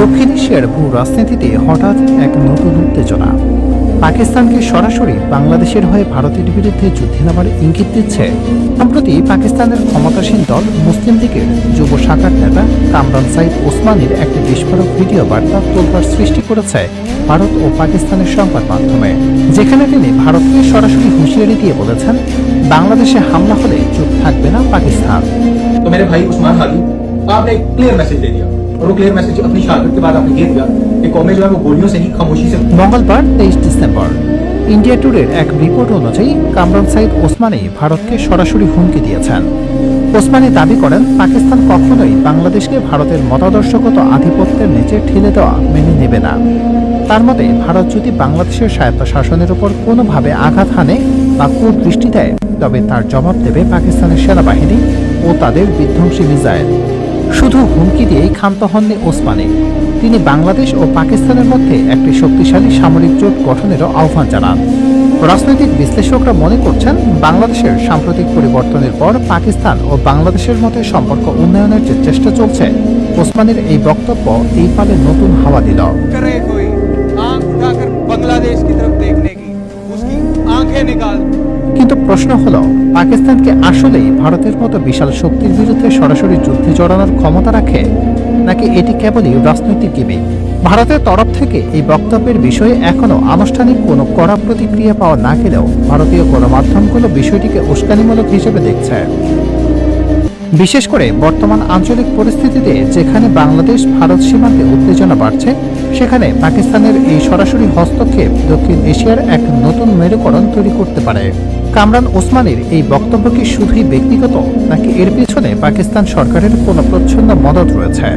দক্ষিণ এশিয়ার ভূ রাজনীতিতে হঠাৎ এক নতুন উত্তেজনা। পাকিস্তানকে সরাসরি বাংলাদেশের হয়ে ভারতের বিরুদ্ধে যুদ্ধে নামার ইঙ্গিত দিচ্ছে। সম্প্রতি পাকিস্তানের ক্ষমতাসীন দল মুসলিম লীগের যুব শাখার নেতা কামরান সাইদ ওসমানীর একটি বিস্ফোরক ভিডিও বার্তা তোলবার সৃষ্টি করেছে। ভারত ও পাকিস্তানের সংবাদ মাধ্যমে যেখানে তিনি ভারতকে সরাসরি হুঁশিয়ারি দিয়ে বলেছেন বাংলাদেশে হামলা হলে চুপ থাকবে না পাকিস্তান तो मेरे भाई उस्मान हादी आपने एक क्लियर मैसेज दे दिया और वो क्लियर मैसेज अपनी शहादत के बाद आपने ये दिया कि कौमें जो है वो गोलियों से ही खामोशी से মঙ্গলবার তেইশ ডিসেম্বর ইন্ডিয়া টুডের এক রিপোর্ট অনুযায়ী কামরান সাইদ ওসমানী ভারতকে সরাসরি হুমকি দিয়েছেন ওসমানী দাবি করেন পাকিস্তান কখনোই বাংলাদেশকে ভারতের মতাদর্শগত আধিপত্যের নিচে ঠেলে দেওয়া মেনে নেবে না তার মতে, ভারত যদি বাংলাদেশের স্বায়ত্ত শাসনের উপর কোনোভাবে আঘাত হানে বা কুদৃষ্টি দেয়, তবে তার জবাব দেবে পাকিস্তানের সেনাবাহিনী ও তাদের বিধ্বংসী মিসাইল। শুধু হুমকি দিয়েই ক্ষান্ত হননি ওসমানী। তিনি বাংলাদেশ ও পাকিস্তানের মধ্যে একটি শক্তিশালী সামরিক জোট গঠনেরও আহ্বান জানান। রাজনৈতিক বিশ্লেষকরা মনে করছেন, বাংলাদেশের সাম্প্রতিক পরিবর্তনের পর পাকিস্তান ও বাংলাদেশের মধ্যে সম্পর্ক উন্নয়নের যে চেষ্টা চলছে, ওসমানের এই বক্তব্য এই পালে নতুন হাওয়া দিল। बांग्लादेश की तरफ देखने की उसकी आंखें निकाल কিন্তু প্রশ্ন হলো পাকিস্তানকে আসলেই ভারতের মতো বিশাল শক্তির বিরুদ্ধে সরাসরি যুদ্ধে জড়ানোর ক্ষমতা রাখে নাকি এটি কেবলই রাজনৈতিক গিমিক ভারতের তরফ থেকে এই বক্তব্যের বিষয়ে এখনো আনুষ্ঠানিক কোনো কড়া প্রতিক্রিয়া পাওয়া না গেলেও ভারতীয় গণমাধ্যমগুলো বিষয়টিকে উস্কানিমূলক হিসেবে দেখছে বিশেষ করে বর্তমান আঞ্চলিক পরিস্থিতিতে যেখানে বাংলাদেশ, ভারত সীমান্তে উত্তেজনা বাড়ছে, সেখানে পাকিস্তানের এই সরাসরি হস্তক্ষেপ দক্ষিণ এশিয়ার এক নতুন মেরুকরণ তৈরি করতে পারে। কামরান ওসমানের এই বক্তব্য কি শুধুই ব্যক্তিগত, নাকি এর পিছনে পাকিস্তান সরকারের কোনো প্রচ্ছন্ন মদত রয়েছে?